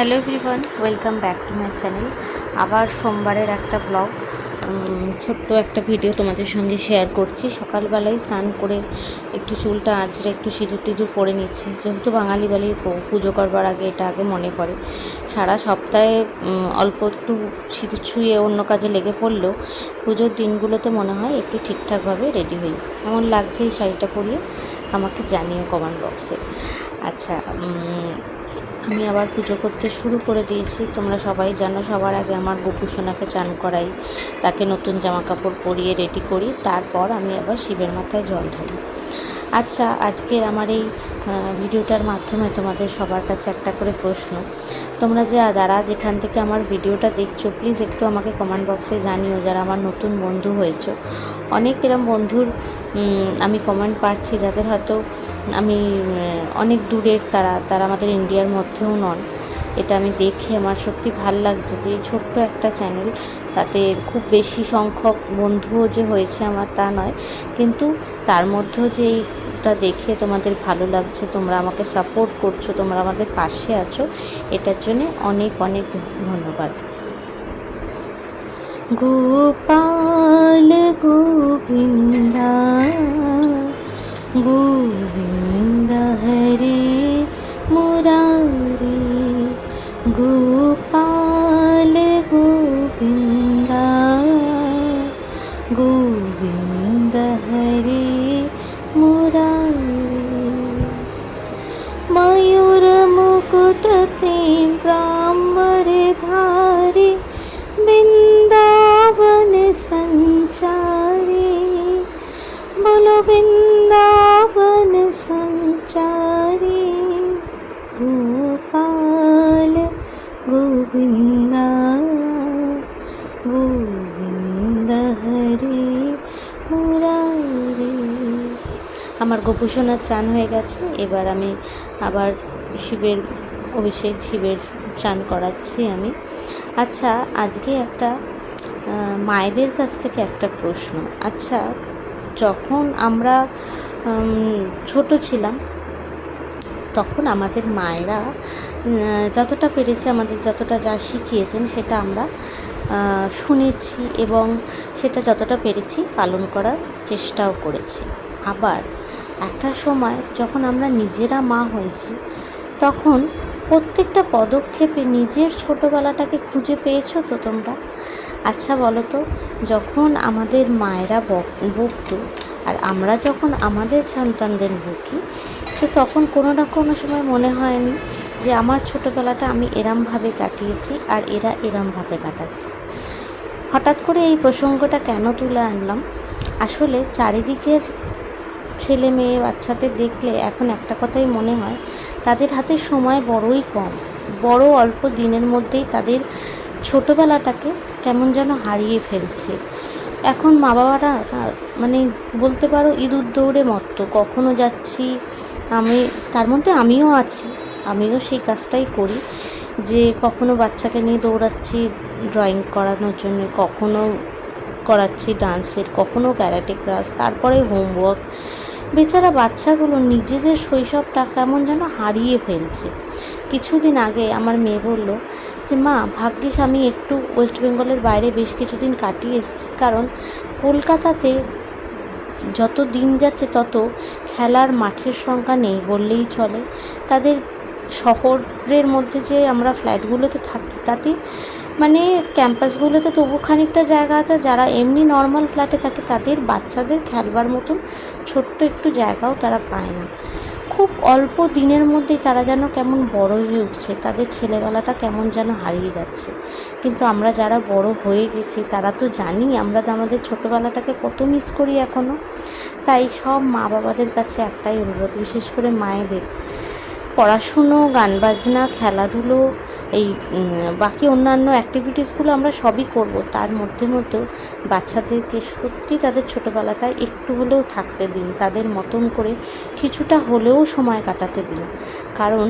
Hello everyone welcome back to my channel. আবার সোমবারের একটা ব্লগ ছোট্ট একটা ভিডিও তোমাদের সঙ্গে শেয়ার করছি। সকালবেলায় স্নান করে একটু চুলটা আঁচড়ে একটু সিঁদুর টিঁদুর পরে নিচ্ছি। যেহেতু বাঙালি বউ, পুজো করবার আগে এটা আগে মনে পড়ে। সারা সপ্তাহে অল্প একটু সিঁদুর ছুঁয়ে অন্য কাজে লেগে পড়লেও পুজোর দিনগুলোতে মনে হয় একটু ঠিকঠাকভাবে রেডি হই। এমন লাগছে এই শাড়িটা পরিয়ে আমাকে জানিও কমেন্ট বক্সে আচ্ছা আমি আবার পুজো করতে শুরু করে দিয়েছি। তোমরা সবাই জানো, সবার আগে আমার গোপু সোনাকে চান করাই। তাকে নতুন জামা কাপড় পরিয়ে রেডি করি। তারপর আমি আবার শিবের মাথায় জল ঢালি। আচ্ছা আজকে আমার এই ভিডিওটার মাধ্যমে তোমাদের সবার কাছে একটা করে প্রশ্ন। তোমরা যে, যারা যেখান থেকে আমার ভিডিওটা দেখছ প্লিজ একটু আমাকে কমেন্ট বক্সে জানিও, যারা আমার নতুন বন্ধু হয়েছো। অনেক এরম বন্ধুর আমি কমেন্ট পাচ্ছি, যাদের হয়তো আমি অনেক দূরের তারা তারা আমাদের ইন্ডিয়ার মধ্যেও নন। এটা আমি দেখে আমার সত্যি ভালো লাগছে যে, এই ছোট্ট একটা চ্যানেল, তাতে খুব বেশি সংখ্যক বন্ধুও যে হয়েছে আমার তা নয়। কিন্তু তার মধ্যেও যে এইটা দেখে তোমাদের ভালো লাগছে, তোমরা আমাকে সাপোর্ট করছ, তোমরা আমাদের পাশে আছো, এটার জন্য অনেক অনেক ধন্যবাদ। গোপাল গোবিন্দা ব্রাহ্মর ধারি বৃন্দাবন সঞ্চারি বলো বৃন্দাবন সঞ্চারি গোপাল গোবিন্দ গোবিন্দ হরে মুরারি আমার গোপুসোনার চান হয়ে গেছে। এবার আমি আবার শিবের অভিষেক শিবের চান করাচ্ছি আমি। আচ্ছা আজকে একটা মায়েদের কাছ থেকে একটা প্রশ্ন। আচ্ছা যখন আমরা ছোট ছিলাম, তখন আমাদের মায়েরা যতটা পেরেছে, আমাদের যতটা যা শিখিয়েছেন, সেটা আমরা শুনেছি এবং সেটা যতটা পেরেছি, পালন করার চেষ্টাও করেছি। আবার একটা সময় যখন আমরা নিজেরা মা হয়েছি, তখন প্রত্যেকটা পদক্ষেপে নিজের ছোটোবেলাটাকে খুঁজে পেয়েছ তো তোমরা? আচ্ছা বলো তো, যখন আমাদের মায়েরা বক- বকতো আর আমরা যখন আমাদের সন্তানদের বকি, তো তখন কোনো না কোনো সময় মনে হয়নি যে আমার ছোটোবেলাটা আমি এরমভাবে কাটিয়েছি আর এরা এরমভাবে কাটাচ্ছে। হঠাৎ করে এই প্রসঙ্গটা কেন তুলে আনলাম? আসলে চারিদিকের ছেলে মেয়ে বাচ্চাদের দেখলে এখন একটা কথাই মনে হয় তাদের হাতে সময় বড়ই কম। বড় অল্প দিনের মধ্যেই তাদের ছোটোবেলাটাকে কেমন যেন হারিয়ে ফেলছে। এখন মা বাবারা মানে বলতে পারো ইঁদুর দৌড়ে মত্ত। কখনো যাচ্ছি, আমি, তার মধ্যে আমিও আছি, আমিও সেই কাজটাই করি। যে কখনো বাচ্চাকে নিয়ে দৌড়াচ্ছি ড্রয়িং করানোর জন্য, কখনো করাচ্ছি ডান্সের, কখনো ক্যারাটে ক্লাস, তারপরে হোমওয়ার্ক বেচারা বাচ্চাগুলো নিজেদের শৈশবটা কেমন যেন হারিয়ে ফেলছে। কিছুদিন আগে আমার মেয়ে বলল যে, মা, ভাগ্যিস আমি একটু ওয়েস্ট বেঙ্গলের বাইরে বেশ কিছুদিন কাটিয়ে এসেছি। কারণ কলকাতাতে যত দিন যাচ্ছে তত খেলার মাঠের সংখ্যা নেই বললেই চলে। তাদের শহরের মধ্যে যে আমরা ফ্ল্যাটগুলোতে থাকি, তাতে মানে ক্যাম্পাসগুলোতে তবু খানিকটা জায়গা আছে, যারা এমনি নর্মাল ফ্ল্যাটে থাকে তাদের বাচ্চাদের খেলবার মতন ছোট্ট একটু জায়গাও তারা পায় না। খুব অল্প দিনের মধ্যেই তারা যেন কেমন বড় হয়ে উঠছে, তাদের ছেলেবেলাটা কেমন যেন হারিয়ে যাচ্ছে। কিন্তু আমরা যারা বড় হয়ে গেছি, তারা তো জানি আমরা তো আমাদের ছোটোবেলাটাকে কত মিস করি এখনও তাই সব মা বাবাদের কাছে একটাই অনুরোধ, বিশেষ করে মায়েদের। পড়াশুনো, গান বাজনা, খেলাধুলো এই বাকি অন্যান্য অ্যাক্টিভিটিসগুলো আমরা সবই করব। তার মধ্যে মধ্যেও বাচ্চাদেরকে সত্যি তাদের ছোটোবেলাটা একটু হলেও থাকতে দিন, তাদের মতন করে কিছুটা হলেও সময় কাটাতে দিন। কারণ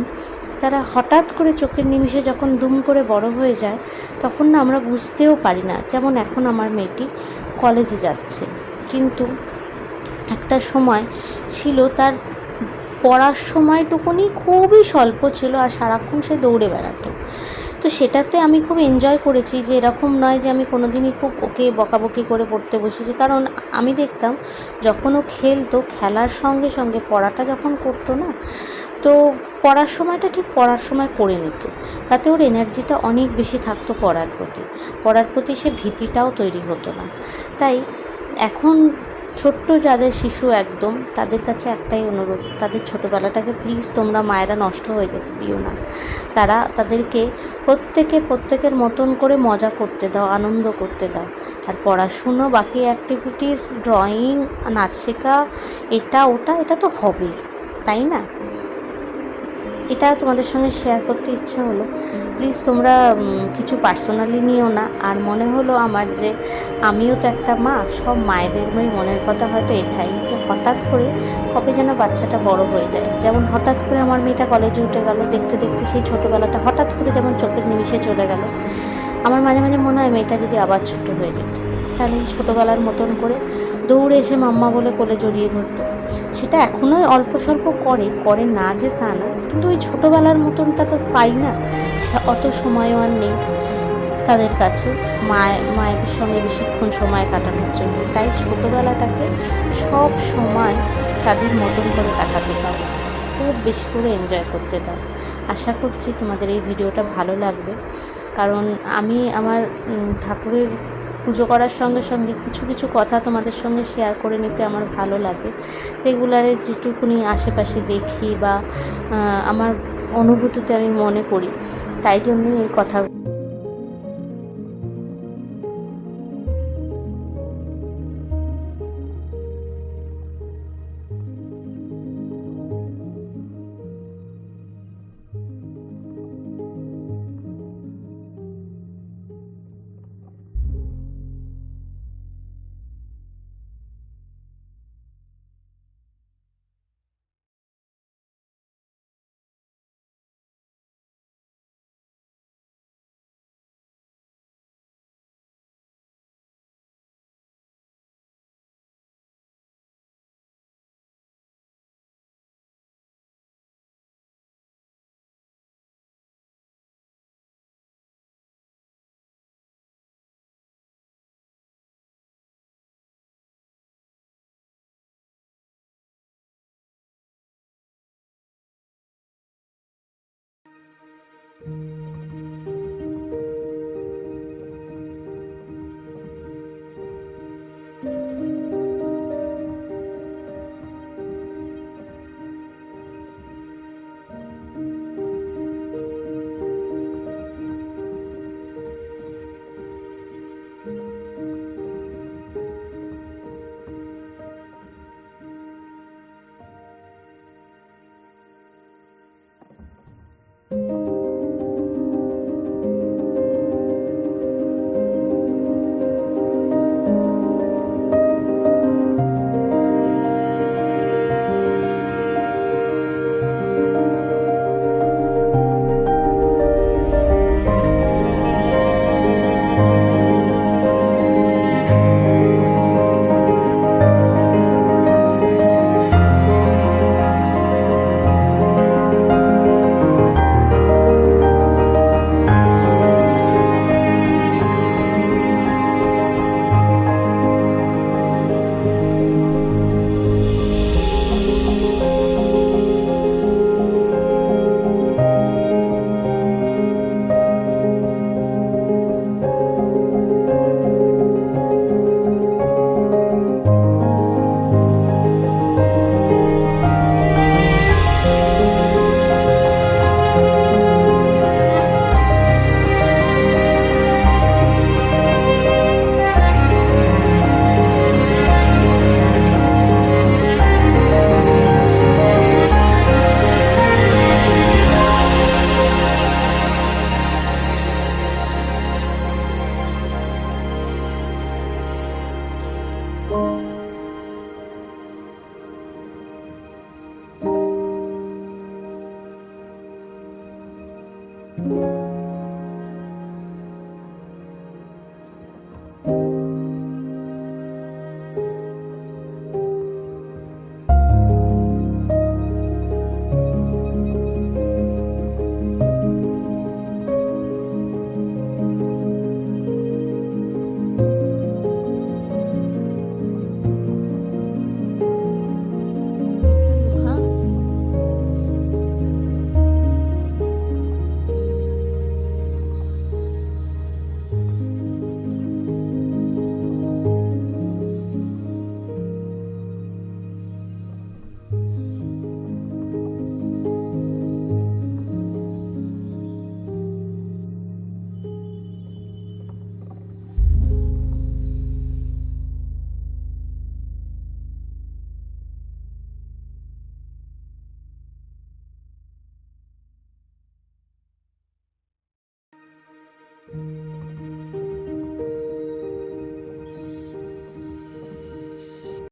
তারা হঠাৎ করে চোখের নিমিষে যখন দুম করে বড় হয়ে যায়, তখন না আমরা বুঝতেও পারি না। যেমন এখন আমার মেয়েটি কলেজে যাচ্ছে। কিন্তু একটা সময় ছিল তার পড়ার সময়টুকুনি খুবই স্বল্প ছিল আর সারাক্ষণ সে দৌড়ে বেড়াতো। তো সেটাতে আমি খুব এনজয় করেছি যে এরকম নয় যে আমি কোনো দিনই খুব ওকে বকাবকি করে পড়তে বসেছি। কারণ আমি দেখতাম যখন ও খেলতো, খেলার সঙ্গে সঙ্গে পড়াটা যখন করতো না, তো পড়ার সময়টা ঠিক পড়ার সময় করে নিত। তাতে ওর এনার্জিটা অনেক বেশি থাকতো পড়ার প্রতি। পড়ার প্রতি সে ভীতিটাও তৈরি হতো না। তাই এখন ছোট্ট যাদের শিশু একদম, তাদের কাছে একটাই অনুরোধ, তাদের ছোটোবেলাটাকে প্লিজ তোমরা মায়েরা নষ্ট হয়ে যেতে দিও না। তারা তাদেরকে প্রত্যেকে প্রত্যেকের মতন করে মজা করতে দাও, আনন্দ করতে দাও। আর পড়াশুনো, বাকি অ্যাক্টিভিটিস ড্রয়িং নাচ শেখা, এটা ওটা, এটা তো হবেই, তাই না? এটা তোমাদের সঙ্গে শেয়ার করতে ইচ্ছে হলো। প্লিজ তোমরা কিছু পার্সোনালি নিও না। আর মনে হলো আমার যে আমিও তো একটা মা, সব মায়েদের মনের কথা হয়তো এটাই যে হঠাৎ করে কবে যেন বাচ্চাটা বড় হয়ে যায়। যেমন হঠাৎ করে আমার মেয়েটা কলেজে উঠে গেল, দেখতে দেখতে সেই ছোটোবেলাটা হঠাৎ করে যেমন চোখের নিমিষে চলে গেল। আমার মাঝে মাঝে মনে হয় মেয়েটা যদি আবার ছোট হয়ে যেত। তাহলে ছোটোবেলার মতন করে দৌড়ে এসে মাম্মা বলে কোলে জড়িয়ে ধরতো। সেটা এখনও অল্প স্বল্প করে করে না যে তা না। কিন্তু ওই ছোটোবেলার মতনটা তো পাই না। অত সময়ও আর নেই তাদের কাছে। মায়, মায়েদের সঙ্গে বেশিক্ষণ সময় কাটানোর জন্য। তাই ছোটোবেলাটাকে সব সময় তাদের মতন করে কাটাতে দাও। খুব বেশি করে এনজয় করতে দাও। আশা করছি তোমাদের এই ভিডিওটা ভালো লাগবে। কারণ আমি আমার ঠাকুরের পুজো করার সঙ্গে সঙ্গে কিছু কিছু কথা তোমাদের সঙ্গে শেয়ার করে নিতে আমার ভালো লাগে। রেগুলারে যেটুকুনি আশেপাশে দেখি বা আমার অনুভূতিতে আমি মনে করি, তাই জন্যই এই কথা